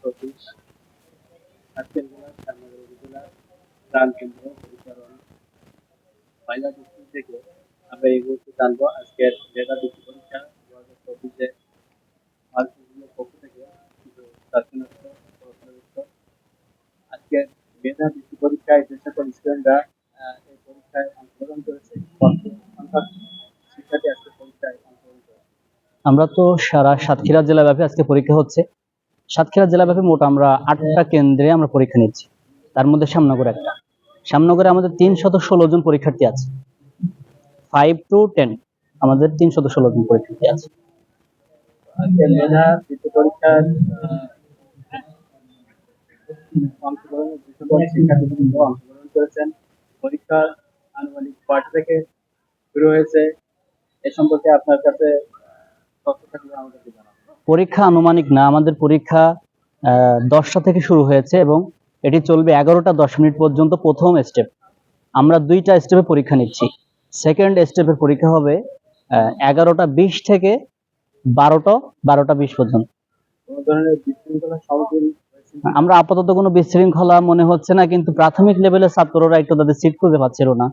চব্বিশ আজকের থেকে আমরা এই জানব আজকের মেধা যুক্ত পরীক্ষা দু চব্বিশে মার্কগুলোর পক্ষ থেকে কিছু পরীক্ষায় যে পরীক্ষায় অংশগ্রহণ করেছে শিক্ষার্থী আজকে আমরা তো সারা সাতক্ষীরা জেলাব্যাপী আজকে পরীক্ষা হচ্ছে। সাতক্ষীরা জেলাব্যাপী মোট আমরা আটটা কেন্দ্রে আমরা পরীক্ষা নিচ্ছি। তার মধ্যে শ্যামনগর একটা। শ্যামনগরে আমাদের তিন শত ষোলো জন পরীক্ষার্থী আছে। ফাইভ টু টেন আমাদের তিন শত ষোলো জন পরীক্ষার্থী আছে। পরীক্ষার আনুমানিক কয়টা থেকে শুরু হয়েছে? এ সম্পর্কে আপনার কাছে তথ্য থাকলে আমাদেরকে জানাবেন পরীক্ষা আনুমানিক না, আমাদের পরীক্ষা দশটা থেকে শুরু হয়েছে এবং এটি চলবে এগারোটা দশ মিনিট পর্যন্ত প্রথম স্টেপ আমরা দুইটা স্টেপে পরীক্ষা নিচ্ছি। সেকেন্ড স্টেপের পরীক্ষা হবে এগারোটা বিশ থেকে বারোটা বারোটা বিশ পর্যন্ত? আমরা আপাতত কোনো বিশৃঙ্খলা মনে হচ্ছে না, কিন্তু প্রাথমিক লেভেলের ছাত্ররা একটু তাদের সিট খুঁজে পাচ্ছিল না।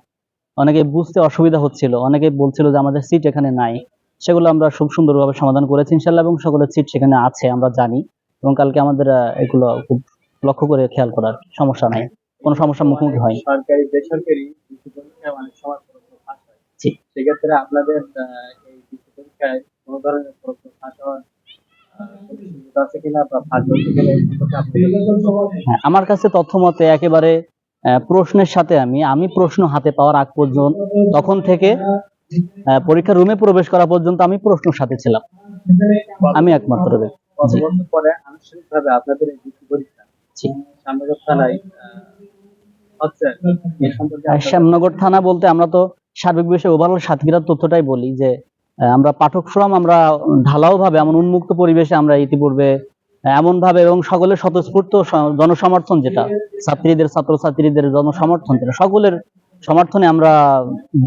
অনেকে বুঝতে অসুবিধা হচ্ছিল, অনেকে বলছিল যে আমাদের সিট এখানে নাই। সেগুলো আমরা খুব সুন্দরভাবে সমাধান করেছি ইনশাল্লাহ এবং সকলের সিট সেখানে আছে আমরা জানি এবং কালকে আমাদের এগুলো খুব লক্ষ্য করে খেয়াল করার সমস্যা নাই কোনো সমস্যার মুখোমুখি হয় সরকারি বেসরকারি জি। সেক্ষেত্রে আপনাদের এই পরীক্ষায় কোনো ধরনের প্রশ্ন ফাঁস হওয়ার হ্যাঁ, আমার কাছে তথ্য মতে একেবারে প্রশ্নের সাথে আমি আমি প্রশ্ন হাতে পাওয়ার আগ পর্যন্ত তখন থেকে পরীক্ষার রুমে প্রবেশ করা পর্যন্ত আমি প্রশ্নের সাথে ছিলাম। আমি একমাত্র পরে আনুষ্ঠানিকভাবে আপনাদের পরীক্ষা। শ্যামনগর থানা বলতে আমরা তো সার্বিক বিষয়ে ওভারঅল সাতক্ষীরার তথ্যটাই বলি যে আমরা পাঠক ফোরাম আমরা ঢালাও ভাবে এমন উন্মুক্ত পরিবেশে আমরা ইতিপূর্বে এমন ভাবে এবং সকলের স্বতঃস্ফূর্ত জনসমর্থন যেটা ছাত্রীদের ছাত্রছাত্রীদের জনসমর্থন যেটা সকলের সমর্থনে আমরা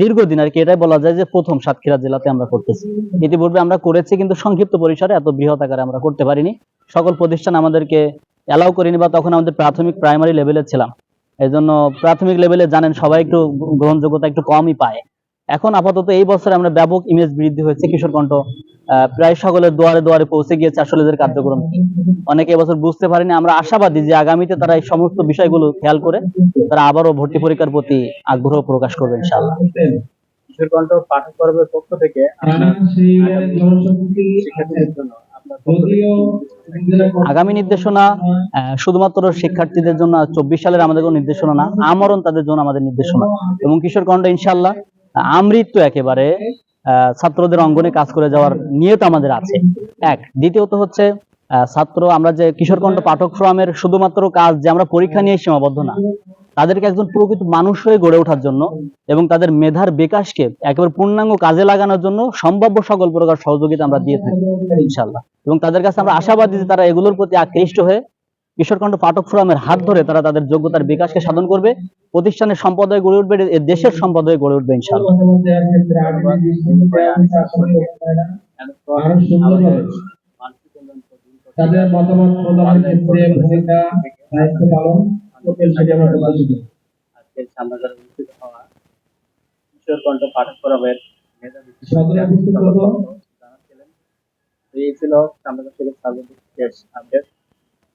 দীর্ঘদিন আর কি এটাই বলা যায় যে প্রথম সাতক্ষীরা জেলাতে আমরা করতেছি। ইতিপূর্বে আমরা করেছি কিন্তু সংক্ষিপ্ত পরিসরে এত বৃহৎ আকারে আমরা করতে পারিনি। সকল প্রতিষ্ঠান আমাদেরকে অ্যালাউ করিনি বা তখন আমাদের প্রাথমিক প্রাইমারি লেভেলে ছিলাম। এই জন্য প্রাথমিক লেভেলে জানেন সবাই একটু গ্রহণযোগ্যতা একটু কমই পায়। এখন আপাতত এই বছরে আমরা ব্যাপক ইমেজ বৃদ্ধি হয়েছে কিশোর কণ্ঠ প্রায় সকলের দুয়ারে দুয়ারে পৌঁছে গিয়েছে আসলে এদের কার্যক্রম অনেকে এবছর বুঝতে পারেনি আমরা আশাবাদী যে আগামীতে তারা এই সমস্ত বিষয়গুলো খেয়াল করে তারা আবারও ভর্তি পরীক্ষার প্রতি আগ্রহ প্রকাশ করবে ইনশাআল্লাহ কিশোরকণ্ঠ পাঠক পক্ষ থেকে শিক্ষার্থীদের জন্য আপনার পক্ষ থেকে কি নির্দেশনা? আগামী নির্দেশনা শুধুমাত্র শিক্ষার্থীদের জন্য চব্বিশ সালের আমাদের কোনো নির্দেশনা না আমরণ তাদের জন্য আমাদের নির্দেশনা এবং কিশোর কণ্ঠ ইনশাল্লাহ আমৃত্যু একেবারে ছাত্রদের অঙ্গনে কাজ করে যাওয়ার নিয়ত আমাদের আছে। এক, দ্বিতীয়ত হচ্ছে ছাত্র, আমরা যে কিশোর কণ্ঠ পাঠক ফোরামের শুধুমাত্র কাজ যে আমরা পরীক্ষা নিয়ে সীমাবদ্ধ না, তাদেরকে একজন প্রকৃত মানুষ হয়ে গড়ে ওঠার জন্য এবং তাদের মেধার বিকাশকে একেবারে পূর্ণাঙ্গ কাজে লাগানোর জন্য সম্ভাব্য সকল প্রকার সহযোগিতা আমরা দিয়ে থাকি ইনশাল্লাহ এবং তাদের কাছে আমরা আশাবাদী যে তারা এগুলোর প্রতি আকৃষ্ট হয়ে কিশোরকণ্ঠ পাঠক ফোরামের হাত ধরে তারা তাদের যোগ্যতার বিকাশকে সাধন করবে প্রতিষ্ঠানের সম্পদয় গড়ে উঠবে দেশের সম্পদয় গড়ে উঠবে ইনশাল্লাহ এরপর আমাদের মানসিক উন্নয়ন প্রতিনিধি তাদের মতামত প্রদানের ক্ষেত্রে ভূমিকা দায়িত্ব পালন করবেন সেটি আমরা উপস্থিত আজকে সামনাগারে অনুষ্ঠিত হওয়া কিশোর পাঠক ফোরামের মেধাবী সকলে উপস্থিত হব। জানাচ্ছিলেন। তো এই ছিল সামনাগার থেকে আপডেট।